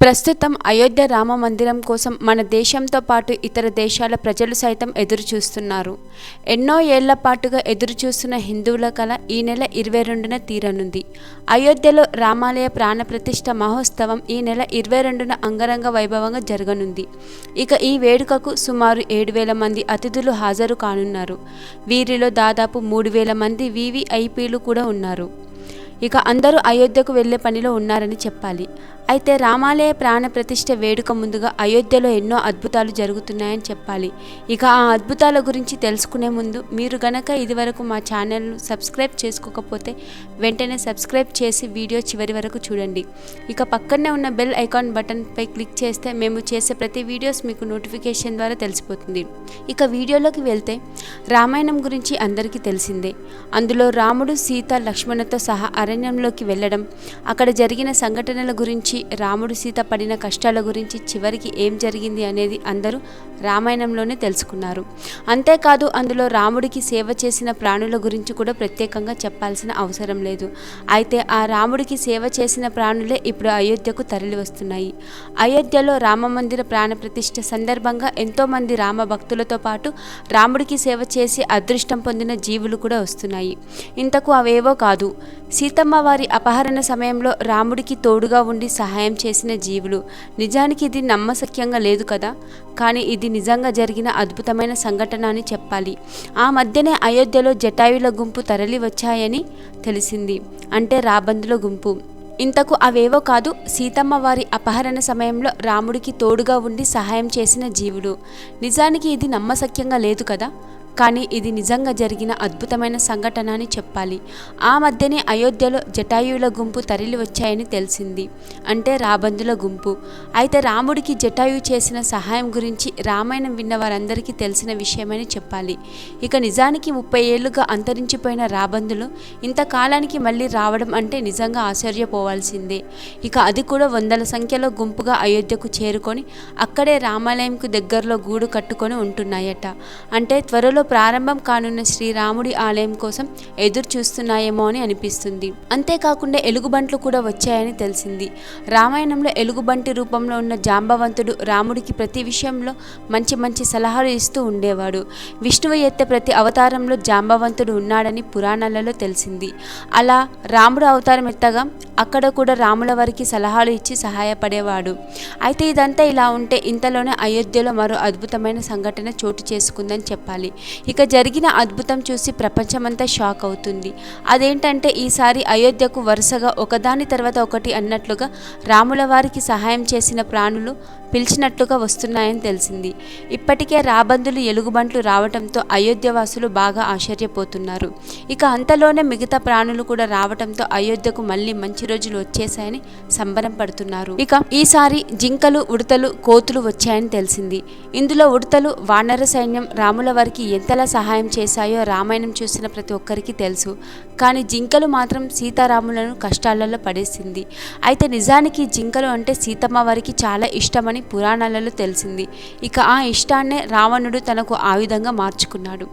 ప్రస్తుతం అయోధ్య రామ మందిరం కోసం మన దేశంతో పాటు ఇతర దేశాల ప్రజలు సైతం ఎదురుచూస్తున్నారు. ఎన్నో ఏళ్ళ పాటుగా ఎదురుచూస్తున్న హిందువుల కళ ఈ నెల ఇరవై రెండున తీరనుంది. అయోధ్యలో రామాలయ ప్రాణప్రతిష్ఠ మహోత్సవం ఈ నెల ఇరవై రెండున అంగరంగ వైభవంగా జరగనుంది. ఇక ఈ వేడుకకు సుమారు ఏడు వేల మంది అతిథులు హాజరు కానున్నారు. వీరిలో దాదాపు మూడు వేల మంది వివిఐపీలు కూడా ఉన్నారు. ఇక అందరూ అయోధ్యకు వెళ్ళే పనిలో ఉన్నారని చెప్పాలి. అయితే రామాలయ ప్రాణ ప్రతిష్ఠ వేడుక ముందుగా అయోధ్యలో ఎన్నో అద్భుతాలు జరుగుతున్నాయని చెప్పాలి. ఇక ఆ అద్భుతాల గురించి తెలుసుకునే ముందు మీరు గనక ఇదివరకు మా ఛానల్ను సబ్స్క్రైబ్ చేసుకోకపోతే వెంటనే సబ్స్క్రైబ్ చేసి వీడియో చివరి వరకు చూడండి. ఇక పక్కనే ఉన్న బెల్ ఐకాన్ బటన్పై క్లిక్ చేస్తే మేము చేసే ప్రతి వీడియోస్ మీకు నోటిఫికేషన్ ద్వారా తెలిసిపోతుంది. ఇక వీడియోలోకి వెళ్తే రామాయణం గురించి అందరికీ తెలిసిందే. అందులో రాముడు సీత లక్ష్మణతో సహా అరణ్యంలోకి వెళ్ళడం అక్కడ జరిగిన సంఘటనల గురించి రాముడు సీత పడిన కష్టాల గురించి చివరికి ఏం జరిగింది అనేది అందరూ రామాయణంలోనే తెలుసుకున్నారు. అంతేకాదు అందులో రాముడికి సేవ చేసిన ప్రాణుల గురించి కూడా ప్రత్యేకంగా చెప్పాల్సిన అవసరం లేదు. అయితే ఆ రాముడికి సేవ చేసిన ప్రాణులే ఇప్పుడు అయోధ్యకు తరలి వస్తున్నాయి అయోధ్యలో రామమందిర ప్రాణ ప్రతిష్ఠ సందర్భంగా ఎంతోమంది రామ భక్తులతో పాటు రాముడికి సేవ చేసి అదృష్టం పొందిన జీవులు కూడా వస్తున్నాయి. ఇంతకు అవేవో కాదు. సీతమ్మ వారి అపహరణ సమయంలో రాముడికి తోడుగా ఉండి సహాయం సహాయం చేసిన జీవులు. నిజానికి ఇది నమ్మశక్యంగా లేదు కదా? కానీ ఇది నిజంగా జరిగిన అద్భుతమైన సంఘటన అని చెప్పాలి. ఆ మధ్యనే అయోధ్యలో జటాయుల గుంపు తరలి వచ్చాయని తెలిసింది. అంటే రాబందుల గుంపు. ఇంతకు అవేవో కాదు సీతమ్మ వారి అపహరణ సమయంలో రాముడికి తోడుగా ఉండి సహాయం చేసిన జీవుడు నిజానికి ఇది నమ్మశక్యంగా లేదు కదా? కానీ ఇది నిజంగా జరిగిన అద్భుతమైన సంఘటన అని చెప్పాలి. ఆ మధ్యనే అయోధ్యలో జటాయువుల గుంపు తరలి వచ్చాయని తెలిసింది. అంటే రాబందుల గుంపు. అయితే రాముడికి జటాయు చేసిన సహాయం గురించి రామాయణం విన్న వారందరికీ తెలిసిన విషయమని చెప్పాలి. ఇక నిజానికి ముప్పై ఏళ్ళుగా అంతరించిపోయిన రాబందులు ఇంతకాలానికి మళ్ళీ రావడం అంటే నిజంగా ఆశ్చర్యపోవాల్సిందే. ఇక అది కూడా వందల సంఖ్యలో గుంపుగా అయోధ్యకు చేరుకొని అక్కడే రామాలయంకు దగ్గరలో గూడు కట్టుకొని ఉంటున్నాయట. అంటే త్వరలో ప్రారంభం కానున్న శ్రీరాముడి ఆలయం కోసం ఎదురు చూస్తున్నాయేమో అని అనిపిస్తుంది. అంతేకాకుండా ఎలుగుబంట్లు కూడా వచ్చాయని తెలిసింది. రామాయణంలో ఎలుగుబంటి రూపంలో ఉన్న జాంబవంతుడు రాముడికి ప్రతి విషయంలో మంచి మంచి సలహాలు ఇస్తూ ఉండేవాడు. విష్ణువు ఎత్తే ప్రతి అవతారంలో జాంబవంతుడు ఉన్నాడని పురాణాలలో తెలిసింది. అలా రాముడు అవతారం ఎత్తగా అక్కడ కూడా రాముల వారికి సలహాలు ఇచ్చి సహాయపడేవాడు. అయితే ఇదంతా ఇలా ఉంటే ఇంతలోనే అయోధ్యలో మరో అద్భుతమైన సంఘటన చోటు చేసుకుందని చెప్పాలి. ఇక జరిగిన అద్భుతం చూసి ప్రపంచమంతా షాక్ అవుతుంది. అదేంటంటే ఈసారి అయోధ్యకు వరుసగా ఒకదాని తర్వాత ఒకటి అన్నట్లుగా రాముల వారికి సహాయం చేసిన ప్రాణులు పిలిచినట్లుగా వస్తున్నాయని తెలిసింది. ఇప్పటికే రాబందులు ఎలుగుబంట్లు రావటంతో అయోధ్యవాసులు బాగా ఆశ్చర్యపోతున్నారు. ఇక అంతలోనే మిగతా ప్రాణులు కూడా రావటంతో అయోధ్యకు మళ్ళీ మంచి రోజులు వచ్చేసాయని సంబరం పడుతున్నారు. ఇక ఈసారి జింకలు ఉడతలు కోతులు వచ్చాయని తెలిసింది. ఇందులో ఉడతలు వానర సైన్యం రాముల వారికి ఎంతలా సహాయం చేశాయో రామాయణం చూసిన ప్రతి ఒక్కరికి తెలుసు. కానీ జింకలు మాత్రం సీతారాములను కష్టాలలో పడేసింది. అయితే నిజానికి జింకలు అంటే సీతమ్మ వారికి చాలా ఇష్టమని పురాణాలలో తెలిసింది. ఇక ఆ ఇష్టాన్నే రావణుడు తనకు ఆయుధంగా మార్చుకున్నాడు.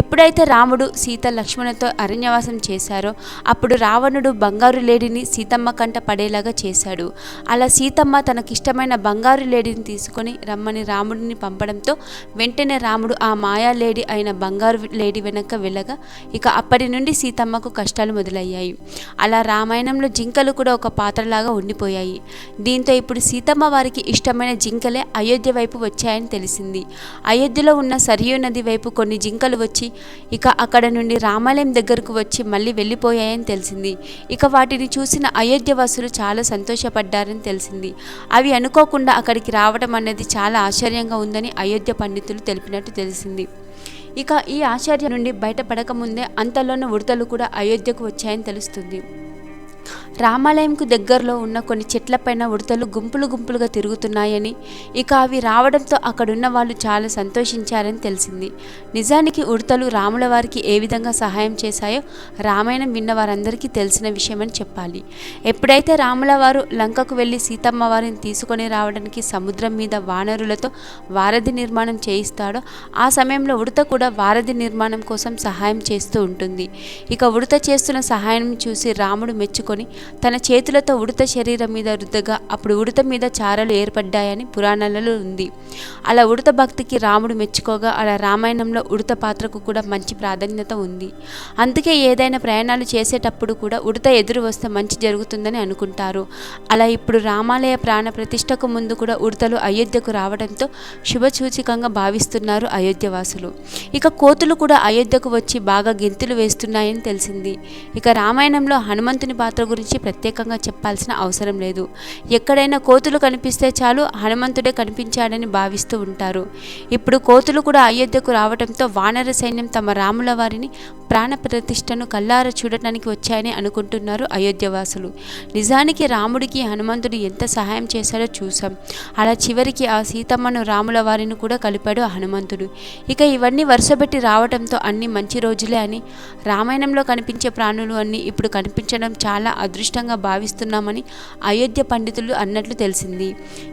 ఎప్పుడైతే రాముడు సీత లక్ష్మణతో అరణ్యవాసం చేశారో అప్పుడు రావణుడు బంగారు లేడిని సీతమ్మ కంట పడేలాగా చేశాడు. అలా సీతమ్మ తనకిష్టమైన బంగారు లేడిని తీసుకొని రమ్మని రాముడిని పంపడంతో వెంటనే రాముడు ఆ మాయా లేడి అయిన బంగారు లేడి వెనక వెళ్ళగా ఇక అప్పటి నుండి సీతమ్మకు కష్టాలు మొదలయ్యాయి. అలా రామాయణంలో జింకలు కూడా ఒక పాత్రలాగా ఉండిపోయాయి. దీంతో ఇప్పుడు సీతమ్మ వారికి ఇష్టమైన జింకలే అయోధ్య వైపు వచ్చాయని తెలిసింది. అయోధ్యలో ఉన్న సరియు నది వైపు కొన్ని జింకలు వచ్చి ఇక అక్కడ నుండి రామాలయం దగ్గరకు వచ్చి మళ్ళీ వెళ్ళిపోయాయని తెలిసింది. ఇక వాటిని చూసిన అయోధ్య వాసులు చాలా సంతోషపడ్డారని తెలిసింది. అవి అనుకోకుండా అక్కడికి రావడం అనేది చాలా ఆశ్చర్యంగా ఉందని అయోధ్య పండితులు తెలిపినట్టు తెలిసింది. ఇక ఈ ఆశ్చర్యం నుండి బయటపడకముందే అంతలోనే ఉడతలు కూడా అయోధ్యకు వచ్చాయని తెలుస్తుంది. రామాలయంకు దగ్గరలో ఉన్న కొన్ని చెట్లపైన ఉడతలు గుంపులు గుంపులుగా తిరుగుతున్నాయని ఇక అవి రావడంతో అక్కడున్న వాళ్ళు చాలా సంతోషించారని తెలిసింది. నిజానికి ఉడతలు రాముల వారికి ఏ విధంగా సహాయం చేశాయో రామాయణం విన్న వారందరికీ తెలిసిన విషయమని చెప్పాలి. ఎప్పుడైతే రాముల వారు లంకకు వెళ్ళి సీతమ్మ వారిని తీసుకొని రావడానికి సముద్రం మీద వానరులతో వారధి నిర్మాణం చేయిస్తాడో ఆ సమయంలో ఉడత కూడా వారధి నిర్మాణం కోసం సహాయం చేస్తూ ఉంటుంది. ఇక ఉడత చేస్తున్న సహాయం చూసి రాముడు మెచ్చుకొని తన చేతులతో ఉడత శరీరం మీద రుద్దగా అప్పుడు ఉడత మీద చారలు ఏర్పడ్డాయని పురాణాలలో ఉంది. అలా ఉడత భక్తికి రాముడు మెచ్చుకోగా అలా రామాయణంలో ఉడత పాత్రకు కూడా మంచి ప్రాధాన్యత ఉంది. అందుకే ఏదైనా ప్రయాణాలు చేసేటప్పుడు కూడా ఉడత ఎదురు వస్తే మంచి జరుగుతుందని అనుకుంటారు. అలా ఇప్పుడు రామాలయ ప్రాణ ప్రతిష్టకు ముందు కూడా ఉడతలు అయోధ్యకు రావడంతో శుభసూచికంగా భావిస్తున్నారు అయోధ్యవాసులు. ఇక కోతులు కూడా అయోధ్యకు వచ్చి బాగా గెంతులు వేస్తున్నాయని తెలిసింది. ఇక రామాయణంలో హనుమంతుని పాత్ర గురించి ప్రత్యేకంగా చెప్పాల్సిన అవసరం లేదు. ఎక్కడైనా కోతులు కనిపిస్తే చాలు హనుమంతుడే కనిపించాడని భావిస్తూ ఉంటారు. ఇప్పుడు కోతులు కూడా అయోధ్యకు రావడంతో వానర సైన్యం తమ రాముల వారిని ప్రాణ ప్రతిష్టను కల్లార చూడటానికి వచ్చాయని అనుకుంటున్నారు అయోధ్యవాసులు. నిజానికి రాముడికి హనుమంతుడు ఎంత సహాయం చేశాడో చూసాం అలా చివరికి ఆ సీతమ్మను రాముల వారిని కూడా కలిపాడు హనుమంతుడు. ఇక ఇవన్నీ వరుసపెట్టి రావడంతో అన్ని మంచి రోజులే అని రామాయణంలో కనిపించే ప్రాణులు అన్నీ ఇప్పుడు కనిపించడం చాలా అదృష్టం. అదృష్టంగా భావిస్తున్నామని అయోధ్య పండితులు అన్నట్లు తెలిసింది.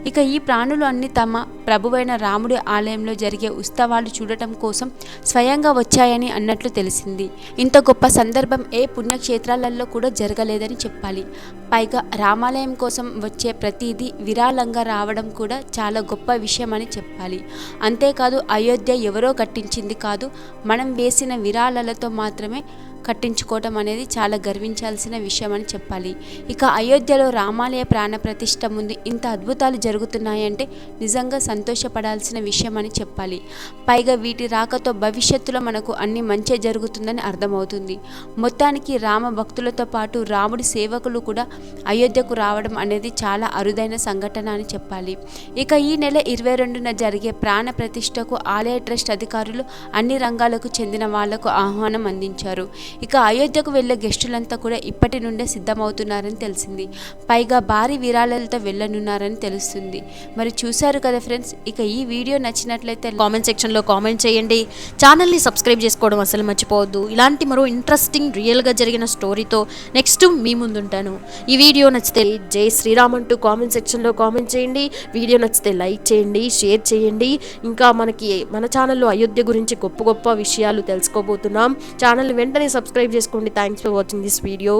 ఇక ఈ ప్రాణులు అన్ని తమ ప్రభువైన రాముడి ఆలయంలో జరిగే ఉత్సవాలు చూడటం కోసం స్వయంగా వచ్చాయని అన్నట్లు తెలిసింది. ఇంత గొప్ప సందర్భం ఏ పుణ్యక్షేత్రాలలో కూడా జరగలేదని చెప్పాలి. పైగా రామాలయం కోసం వచ్చే ప్రతిదీ విరాళంగా రావడం కూడా చాలా గొప్ప విషయం అని చెప్పాలి. అంతేకాదు అయోధ్య ఎవరో కట్టించింది కాదు మనం వేసిన విరాళాలతో మాత్రమే కట్టించుకోవటం అనేది చాలా గర్వించాల్సిన విషయం అని చెప్పాలి. ఇక అయోధ్యలో రామాలయ ప్రాణ ప్రతిష్ట ముందు ఇంత అద్భుతాలు జరుగుతున్నాయంటే నిజంగా సంతోషపడాల్సిన విషయం అని చెప్పాలి. పైగా వీటి రాకతో భవిష్యత్తులో మనకు అన్ని మంచి జరుగుతుందని అర్థమవుతుంది. మొత్తానికి రామ భక్తులతో పాటు రాముడి సేవకులు కూడా అయోధ్యకు రావడం అనేది చాలా అరుదైన సంఘటన అని చెప్పాలి. ఇక ఈ నెల ఇరవై రెండున జరిగే ప్రాణ ప్రతిష్టకు ఆలయ ట్రస్ట్ అధికారులు అన్ని రంగాలకు చెందిన వాళ్ళకు ఆహ్వానం అందించారు. ఇక అయోధ్యకు వెళ్ళే గెస్టులంతా కూడా ఇప్పటి నుండే సిద్ధమవుతున్నారని తెలిసింది. పైగా భారీ విరాళాలతో వెళ్ళనున్నారని తెలుస్తుంది. మరి చూశారు కదా ఫ్రెండ్స్ ఇక ఈ వీడియో నచ్చినట్లయితే కామెంట్ సెక్షన్లో కామెంట్ చేయండి. ఛానల్ని సబ్స్క్రైబ్ చేసుకోవడం అసలు మర్చిపోవద్దు. ఇలాంటి మరో ఇంట్రెస్టింగ్ రియల్గా జరిగిన స్టోరీతో నెక్స్ట్ మీ ముందుంటాను. ఈ వీడియో నచ్చితే జై శ్రీరామ్ అంటూ కామెంట్ సెక్షన్లో కామెంట్ చేయండి. వీడియో నచ్చితే లైక్ చేయండి షేర్ చేయండి. ఇంకా మనకి మన ఛానల్లో అయోధ్య గురించి గొప్ప గొప్ప విషయాలు తెలుసుకోబోతున్నాం. ఛానల్ వెంటనే సబ్స్క్రైబ్ చేసుకోండి. Thanks for watching this video